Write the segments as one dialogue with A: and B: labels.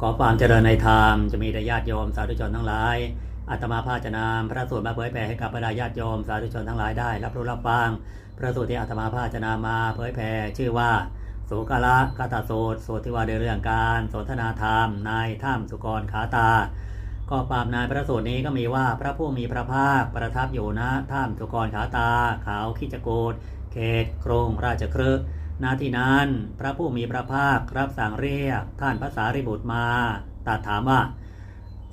A: ขอความเจริญในธรรมจะมีแต่ญาติโยมสาธุชนทั้งหลายอาตมาภาจะนำพระสูตรมาเผยแผ่ให้กับบรรดาญาติโยมสาธุชนทั้งหลายได้ รับรู้รับฟังพระสูตรที่อาตมาภาจะนำมาเผยแผ่ชื่อว่าสุกละกาตาสูตรสูตรที่ว่าในเรื่องการสนทนาธรรมในถ้ำสุกรขาตา ก็ความนายพระสูตรนี้ก็มีว่าพระผู้มีพระภาคประทับอยู่ณถ้ำสุกรขาตา เขาคิจกูดเขตกรงราชครึก ณที่นั้น พระผู้มีพระภาครับสั่งเรียกท่านพระสารีบุตรมาตรัสถามว่า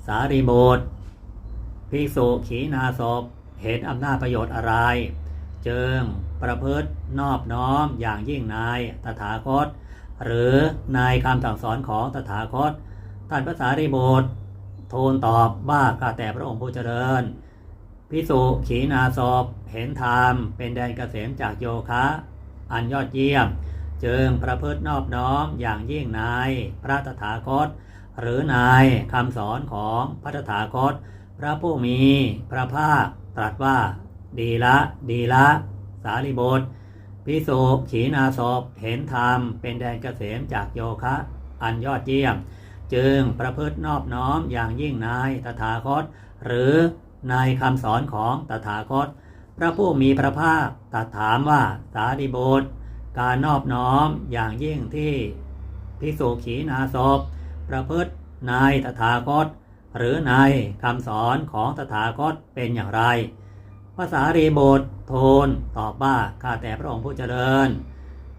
A: สารีบุตรภิกษุขีนาศพเห็นอำนาจประโยชน์อะไรเจิงประพฤตินอบน้อมอย่างยิ่งนายตถาคต หรือนายคำสั่งสอนของตถาคต ท่านพระสารีบุตรทูลตอบว่าข้าแต่พระองค์ผู้เจริญพิสุขีนาศพเห็นธรรมเป็นแดนเกษมจากโยคะ อันยอดเยี่ยมจิงประพฤตินอบน้อมอย่างยิ่งนายพระตถาคต หรือนายคำสอนของพระตถาคต พระผู้มีพระภาคตรัสว่า ดีละ ดีละ สารีบุตรพิสุขีนาศพเห็นธรรมเป็นแดนเกษมจากโยคะ อันยอดเยี่ยม จึงประพฤตินอบน้อมอย่างยิ่งนายตถาคต หรือนายคำสอนของตถาคต พระผู้มีพระภาคตรัสถามว่าสารีบุตร การนอบน้อมอย่างยิ่งที่พิสุขีนาศพประพฤตินายตถาคต หรือนายคำสอนของตถาคตเป็นอย่างไรภาษารีบุตรทูลตอบว่าข้าแต่พระองค์ผู้เจริญ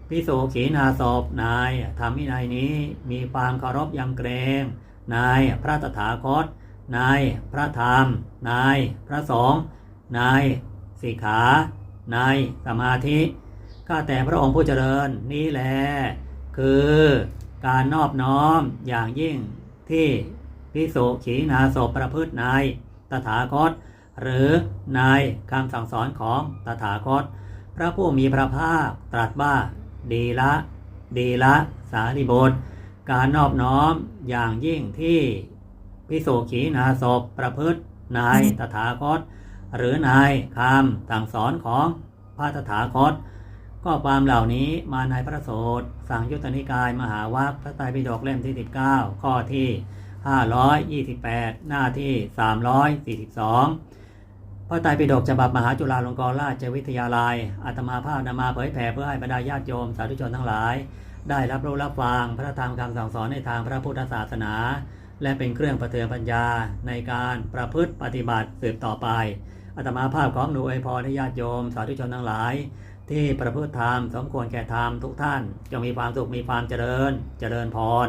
A: พิสุขีนาศพนายธรรมวินัยนี้มีความเคารพยำเกรงนายพระตถาคตนายพระธรรมนายพระสงฆ์นาย สิกขานายสมาธิข้าแต่พระองค์ผู้เจริญนี่แหละคือการนอบน้อมอย่างยิ่งที่พิสุขีนาศพประพฤตินายตถาคต หรือนายคำสั่งสอนของตถาคต พระผู้มีพระภาคตรัสว่าดีละ ดีละ สารีบุตร การนอบน้อมอย่างยิ่งที่พิสุขีนาศพประพฤตินายตถาคต หรือนายคำสั่งสอนของพระตถาคตก็ความเหล่านี้มาในพระโสดสั่งยุตตนิกายมหาวัคพระไตรปิฎกเล่มที่ 19 ข้อที่ 528 หน้าที่ 342 พระไตรปิฎกฉบับมหาจุฬาลงกรณราชวิทยาลัยอาตมาภาพนำมาเผยแผ่เพื่อให้บรรดาญาติโยมสาธุชนทั้งหลาย ได้รับรู้รับฟังพระธรรมคำสั่งสอนในทางพระพุทธศาสนา และเป็นเครื่องประเทือนปัญญาในการประพฤติปฏิบัติสืบต่อไป อาตมาภาพของหนูอวยพรที่ญาติโยม สาธุชนทั้งหลาย ที่ประพฤติธรรมสมควรแก่ธรรมทุกท่านจงมีความสุขมีความเจริญ เจริญพร